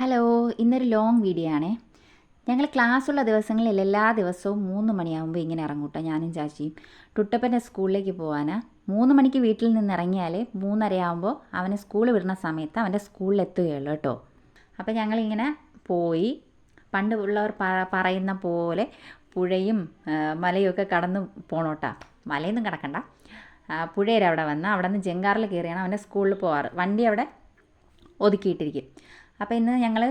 Hello ഇന്നൊരു long video ആണേ. ഞങ്ങൾ ക്ലാസ്സുള്ള ദിവസങ്ങളിൽ എല്ലാ ദിവസവും മൂന്ന് മണിയാകുമ്പോൾ ഇങ്ങനെ ഇറങ്ങൂട്ടോ ഞാനും ചാച്ചിയും. ടുട്ടപ്പന്റെ സ്കൂളിലേക്ക് പോകാനാ മൂന്ന് മണിക്ക് വീട്ടിൽ നിന്ന് ഇറങ്ങിയാൽ മൂന്നരയാകുമ്പോൾ അവനെ സ്കൂൾ വിടുന്ന സമയത്ത് അവന്റെ സ്കൂളിൽ എത്തുകയുള്ളൂ കേട്ടോ അപ്പോൾ ഞങ്ങളിങ്ങനെ പോയി. പണ്ട് ഉള്ളവർ പറയുന്ന പോലെ പുഴയും മലയൊക്കെ കടന്ന് പോണോട്ടാ മലയൊന്നും കിടക്കണ്ട. ആ, അവിടെ വന്ന് അവിടെ നിന്ന് ജങ്കാറിൽ കയറിയാണ് അവന്റെ സ്കൂളിൽ പോകാറ് വണ്ടി അവിടെ ഒതുക്കിയിട്ടിരിക്കും. അപ്പോൾ ഇന്ന് ഞങ്ങൾ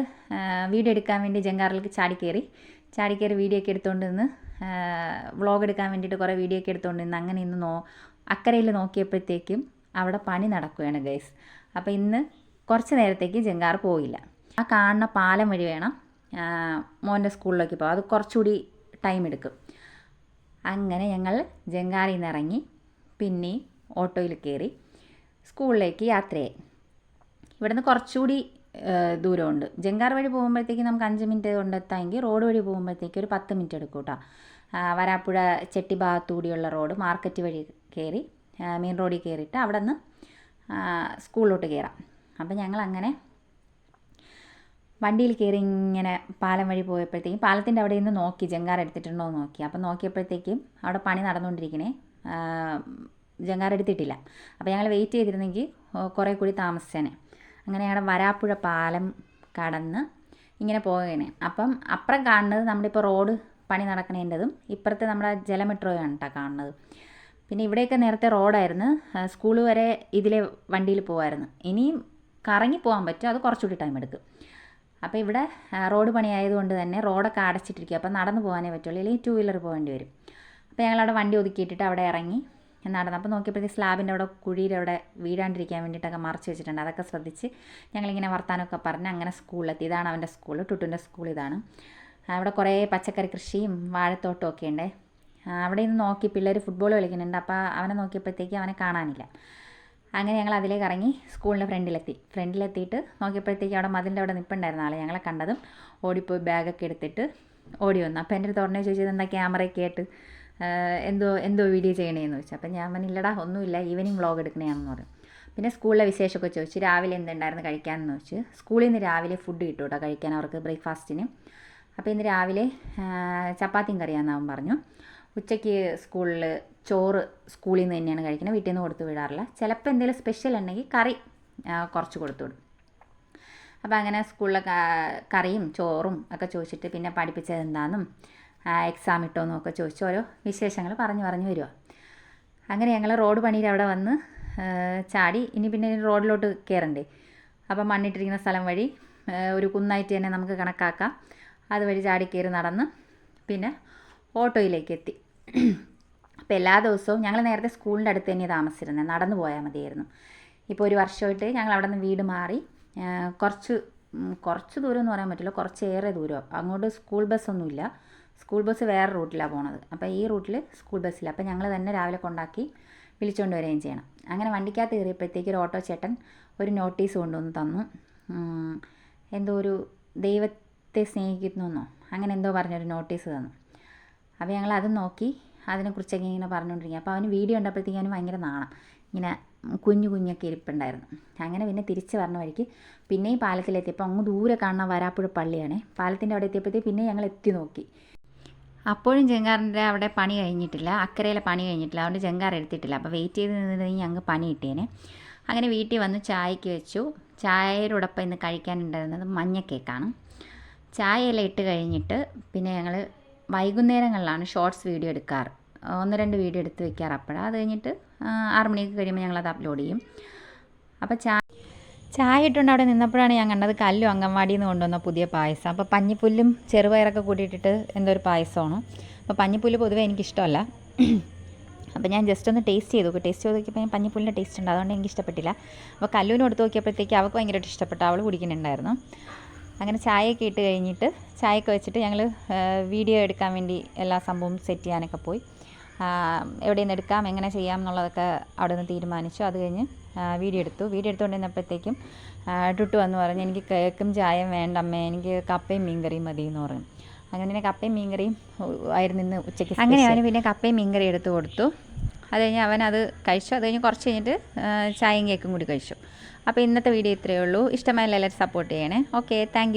വീഡിയോ എടുക്കാൻ വേണ്ടി ജങ്കാറിലേക്ക് ചാടി കയറി ചാടി കയറി വീഡിയോ ഒക്കെ എടുത്തുകൊണ്ട് നിന്ന് വ്ളോഗ് എടുക്കാൻ വേണ്ടിയിട്ട് കുറേ വീഡിയോ ഒക്കെ എടുത്തുകൊണ്ട് നിന്ന് അങ്ങനെ ഇന്ന് നോ അക്കരയിൽ നോക്കിയപ്പോഴത്തേക്കും അവിടെ പണി നടക്കുകയാണ് ഗൈസ് അപ്പോൾ ഇന്ന് കുറച്ച് നേരത്തേക്ക് ജങ്കാർ പോയില്ല. ആ കാണുന്ന പാലം വഴി വേണം മോന്റെ സ്കൂളിലേക്ക് പോകാം അത് കുറച്ചുകൂടി ടൈം എടുക്കും. അങ്ങനെ ഞങ്ങൾ ജങ്കാറിൽ നിന്ന് ഇറങ്ങി പിന്നെ ഓട്ടോയിൽ കയറി സ്കൂളിലേക്ക് യാത്രയായി. ഇവിടുന്ന് കുറച്ചുകൂടി ദൂരമുണ്ട്. ജങ്കാർ വഴി പോകുമ്പോഴത്തേക്ക് നമുക്ക് അഞ്ച് മിനിറ്റ് കൊണ്ടെത്താമെങ്കിൽ റോഡ് വഴി പോകുമ്പോഴത്തേക്ക് ഒരു പത്ത് മിനിറ്റ് എടുക്കും കേട്ടോ. വരാപ്പുഴ ചെട്ടി ഭാഗത്തൂടിയുള്ള റോഡ് മാർക്കറ്റ് വഴി കയറി മെയിൻ റോഡിൽ കയറിയിട്ട് അവിടെ നിന്ന് സ്കൂളിലോട്ട് കയറാം. അപ്പം ഞങ്ങൾ അങ്ങനെ വണ്ടിയിൽ കയറി ഇങ്ങനെ പാലം വഴി പോയപ്പോഴത്തേക്കും പാലത്തിന്റെ അവിടെ നിന്ന് നോക്കി ജങ്കാർ എടുത്തിട്ടുണ്ടോ എന്ന് നോക്കി. അപ്പം നോക്കിയപ്പോഴത്തേക്കും അവിടെ പണി നടന്നുകൊണ്ടിരിക്കണേ. ജങ്കാർ എടുത്തിട്ടില്ല. അപ്പോൾ ഞങ്ങൾ വെയിറ്റ് ചെയ്തിരുന്നെങ്കിൽ കുറേ കൂടി താമസിച്ചേനെ. അങ്ങനെ ഞങ്ങളുടെ വരാപ്പുഴ പാലം കടന്ന് ഇങ്ങനെ പോവുകയാണ് അപ്പം അപ്പുറം കാണുന്നത് നമ്മളിപ്പോൾ റോഡ് പണി നടക്കണേന്റെതും ഇപ്പുറത്തെ നമ്മുടെ ജലമെട്രോയാണ് കേട്ടോ കാണുന്നത്. പിന്നെ ഇവിടെയൊക്കെ നേരത്തെ റോഡായിരുന്നു. സ്കൂൾ വരെ ഇതിലെ വണ്ടിയിൽ പോകുമായിരുന്നു ഇനിയും കറങ്ങി പോകാൻ പറ്റും. അത് കുറച്ചുകൂടി ടൈം എടുക്കും. അപ്പോൾ ഇവിടെ റോഡ് പണിയായതുകൊണ്ട് തന്നെ റോഡൊക്കെ അടച്ചിട്ടിരിക്കുക അപ്പോൾ നടന്നു പോകാനേ പറ്റുള്ളൂ. അല്ലെങ്കിൽ ടൂ വീലർ പോകേണ്ടി വരും. അപ്പോൾ ഞങ്ങളവിടെ വണ്ടി ഒതുക്കിയിട്ടിട്ട് അവിടെ ഇറങ്ങി നടന്നു. അപ്പോൾ നോക്കിയപ്പോഴത്തേക്ക് സ്ലാബിന്റെ അവിടെ കുഴിയുടെ അവിടെ വീഴാണ്ടിരിക്കാൻ വേണ്ടിയിട്ടൊക്കെ മറച്ച് വെച്ചിട്ടുണ്ട്. അതൊക്കെ ശ്രദ്ധിച്ച് ഞങ്ങളിങ്ങനെ വർത്താനമൊക്കെ പറഞ്ഞ് അങ്ങനെ സ്കൂളിലെത്തി. ഇതാണ് അവന്റെ സ്കൂൾ ടുട്ടുന്റെ സ്കൂൾ ഇതാണ്. അവിടെ കുറേ പച്ചക്കറി കൃഷിയും വാഴത്തോട്ടവും ഒക്കെ ഉണ്ട്. അവിടെ നിന്ന് നോക്കി പിള്ളേർ ഫുട്ബോൾ കളിക്കുന്നുണ്ട്. അപ്പോൾ അവനെ നോക്കിയപ്പോഴത്തേക്ക് അവനെ കാണാനില്ല. അങ്ങനെ ഞങ്ങൾ അതിലേക്ക് ഇറങ്ങി സ്കൂളിന്റെ ഫ്രണ്ടിലെത്തി. ഫ്രണ്ടിലെത്തിയിട്ട് നോക്കിയപ്പോഴത്തേക്ക് അവിടെ മതിലിന്റെ അവിടെ നിൽപ്പുണ്ടായിരുന്ന ആളെ ഞങ്ങളെ കണ്ടതും ഓടിപ്പോയി ബാഗൊക്കെ എടുത്തിട്ട് ഓടി വന്നു. അപ്പോൾ എന്റെ അടുത്ത് ഉടനെ ചോദിച്ചത് എന്താ ക്യാമറയൊക്കെ ആയിട്ട്? എന്തോ എന്തോ വീഡിയോ ചെയ്യണേന്ന് ചോദിച്ചു. അപ്പം ഞാൻ പറഞ്ഞില്ലടാ ഒന്നുമില്ല ഈവനിങ് വ്ളോഗ് എടുക്കണേയാണെന്ന് പറഞ്ഞു. പിന്നെ സ്കൂളിലെ വിശേഷമൊക്കെ ചോദിച്ചു രാവിലെ എന്തുണ്ടായിരുന്നു കഴിക്കാമെന്ന് ചോദിച്ചു. സ്കൂളിൽ നിന്ന് രാവിലെ ഫുഡ് കിട്ടും കേട്ടോ കഴിക്കാൻ അവർക്ക് ബ്രേക്ക്ഫാസ്റ്റിന് അപ്പോൾ ഇന്ന് രാവിലെ ചപ്പാത്തിയും കറിയാന്ന് അവൻ പറഞ്ഞു. ഉച്ചയ്ക്ക് സ്കൂളിൽ ചോറ് സ്കൂളിൽ നിന്ന് തന്നെയാണ് കഴിക്കുന്നത് വീട്ടിൽ നിന്ന് കൊടുത്തു വിടാറില്ല. ചിലപ്പോൾ എന്തെങ്കിലും സ്പെഷ്യൽ ഉണ്ടെങ്കിൽ കറി കുറച്ച് കൊടുത്തു വിടും. അപ്പോൾ അങ്ങനെ സ്കൂളിലെ കറിയും ചോറും ഒക്കെ ചോദിച്ചിട്ട് പിന്നെ പഠിപ്പിച്ചത് എന്താണെന്നും എക്സാം ഇട്ടോ എന്നൊക്കെ ചോദിച്ചു. ഓരോ വിശേഷങ്ങൾ പറഞ്ഞു പറഞ്ഞു വരിക അങ്ങനെ ഞങ്ങൾ റോഡ് പണിയിൽ അവിടെ വന്ന് ചാടി. ഇനി പിന്നെ റോഡിലോട്ട് കയറണ്ടേ അപ്പം മണ്ണിട്ടിരിക്കുന്ന സ്ഥലം വഴി ഒരു കുന്നായിട്ട് തന്നെ നമുക്ക് കണക്കാക്കാം. അതുവഴി ചാടി കയറി നടന്ന് പിന്നെ ഓട്ടോയിലേക്ക് എത്തി. അപ്പോൾ എല്ലാ ദിവസവും ഞങ്ങൾ നേരത്തെ സ്കൂളിന്റെ അടുത്ത് തന്നെ താമസിച്ചിരുന്നത് നടന്നു പോയാൽ മതിയായിരുന്നു. ഇപ്പോൾ ഒരു വർഷമായിട്ട് ഞങ്ങൾ അവിടെ നിന്ന് വീട് മാറി കുറച്ച് കുറച്ച് ദൂരം എന്ന് പറയാൻ പറ്റില്ല. കുറച്ചേറെ ദൂരം. അങ്ങോട്ട് സ്കൂൾ ബസ്സൊന്നുമില്ല സ്കൂൾ ബസ് വേറെ റൂട്ടിലാണ് പോണത്. അപ്പോൾ ഈ റൂട്ടിൽ സ്കൂൾ ബസ്സില്ല അപ്പോൾ ഞങ്ങൾ തന്നെ രാവിലെ കൊണ്ടാക്കി വിളിച്ചുകൊണ്ട് വരികയും ചെയ്യണം. അങ്ങനെ വണ്ടിക്കകത്ത് കയറിയപ്പോഴത്തേക്ക് ഒരു ഓട്ടോ ചേട്ടൻ ഒരു നോട്ടീസ് കൊണ്ടുവന്ന് തന്നു. എന്തോ ഒരു ദൈവത്തെ സ്നേഹിക്കുന്നോ അങ്ങനെ എന്തോ പറഞ്ഞൊരു നോട്ടീസ് തന്നു. അപ്പോൾ ഞങ്ങൾ അത് നോക്കി അതിനെക്കുറിച്ചൊക്കെ ഇങ്ങനെ പറഞ്ഞുകൊണ്ടിരിക്കുക അപ്പോൾ അവന് വീഡിയോ കണ്ടപ്പോഴത്തേക്കും അവന് ഭയങ്കര നാണം. ഇങ്ങനെ കുഞ്ഞു കുഞ്ഞൊക്കെ ഇരിപ്പുണ്ടായിരുന്നു. അങ്ങനെ പിന്നെ തിരിച്ച് പറഞ്ഞ വഴിക്ക് പിന്നെയും പാലത്തിലെത്തിയപ്പോൾ അങ്ങ് ദൂരെ കാണുന്ന വരാപ്പുഴ പള്ളിയാണ്. പാലത്തിന്റെ അവിടെ എത്തിയപ്പോഴത്തേക്ക് പിന്നെ ഞങ്ങൾ എത്തി നോക്കി. അപ്പോഴും ചെങ്കാറിന്റെ അവിടെ പണി കഴിഞ്ഞിട്ടില്ല. അക്കരയിലെ പണി കഴിഞ്ഞിട്ടില്ല. അതുകൊണ്ട് ചെങ്കാർ എടുത്തിട്ടില്ല. അപ്പോൾ വെയിറ്റ് ചെയ്ത് നിന്നിരുന്നെങ്കിൽ ഞങ്ങൾക്ക് പണി കിട്ടിയേനെ. അങ്ങനെ വീട്ടിൽ വന്ന് ചായക്ക് വെച്ചു. ചായയോടൊപ്പം ഇന്ന് കഴിക്കാനുണ്ടായിരുന്നത് മഞ്ഞ കേക്കാണ് ചായയെല്ലാം ഇട്ട് കഴിഞ്ഞിട്ട് പിന്നെ ഞങ്ങൾ വൈകുന്നേരങ്ങളിലാണ് ഷോർട്സ് വീഡിയോ എടുക്കാറ്. ഒന്ന് രണ്ട് വീഡിയോ എടുത്ത് വെക്കാറ് അപ്പോഴാണ് അത് കഴിഞ്ഞിട്ട് ആറ് മണിയൊക്കെ കഴിയുമ്പോൾ ഞങ്ങളത് അപ്ലോഡ് ചെയ്യും. അപ്പോൾ ചായ ചായ ഇട്ടുകൊണ്ട് അവിടെ നിന്നപ്പോഴാണ് ഞാൻ കണ്ടത് കല്ലു അംഗൻവാടിയിൽ നിന്ന് കൊണ്ടുവന്ന പുതിയ പായസം. അപ്പോൾ പഞ്ഞിപ്പുല്ലും ചെറുപയറൊക്കെ കൂട്ടിയിട്ടിട്ട് എന്തോ ഒരു പായസമാണ്. അപ്പോൾ പഞ്ഞിപ്പുല്ല് പൊതുവേ എനിക്കിഷ്ടമല്ല. അപ്പോൾ ഞാൻ ജസ്റ്റ് ഒന്ന് ടേസ്റ്റ് ചെയ്തു നോക്കി. ടേസ്റ്റ് ചെയ്ത് നോക്കിയപ്പോൾ ഞാൻ പഞ്ഞിപ്പുല്ലിന്റെ ടേസ്റ്റ് ഉണ്ട്. അതുകൊണ്ട് എനിക്ക് ഇഷ്ടപ്പെട്ടില്ല. അപ്പോൾ കല്ലൂനും കൊടുത്ത് നോക്കിയപ്പോഴത്തേക്ക് അവൾക്ക് ഭയങ്കരമായിട്ട് ഇഷ്ടപ്പെട്ടു. അവൾ കുടിക്കുന്നുണ്ടായിരുന്നു. അങ്ങനെ ചായയൊക്കെ ഇട്ട് കഴിഞ്ഞിട്ട് ചായയൊക്കെ വെച്ചിട്ട് ഞങ്ങൾ വീഡിയോ എടുക്കാൻ വേണ്ടി എല്ലാ സംഭവവും സെറ്റ് ചെയ്യാനൊക്കെ പോയി. എവിടെ നിന്ന് എടുക്കാം എങ്ങനെ ചെയ്യാം എന്നുള്ളതൊക്കെ അവിടെ നിന്ന് തീരുമാനിച്ചു. അത് കഴിഞ്ഞ് വീഡിയോ എടുത്തു. വീഡിയോ എടുത്തുകൊണ്ടിരുന്നപ്പോഴത്തേക്കും ടുട്ടു വന്ന് പറഞ്ഞു എനിക്ക് കേക്കും ചായയും വേണ്ട അമ്മേ എനിക്ക് കപ്പയും മീൻകറിയും മതി എന്ന് പറഞ്ഞു. അങ്ങനെ പിന്നെ കപ്പയും മീൻകറിയും ആയിരുന്നു ഇന്ന് ഉച്ചയ്ക്ക് അങ്ങനെ അവന് പിന്നെ കപ്പയും മീൻകറി എടുത്ത് കൊടുത്തു. അത് കഴിഞ്ഞ് അവൻ അത് കഴിച്ചു. അത് കഴിഞ്ഞ് കുറച്ച് കഴിഞ്ഞിട്ട് ചായയും കേക്കും കൂടി കഴിച്ചു. അപ്പോൾ ഇന്നത്തെ വീഡിയോ ഇത്രയേ ഉള്ളൂ. ഇഷ്ടമായില്ല എല്ലാവരും സപ്പോർട്ട് ചെയ്യണേ. Okay thank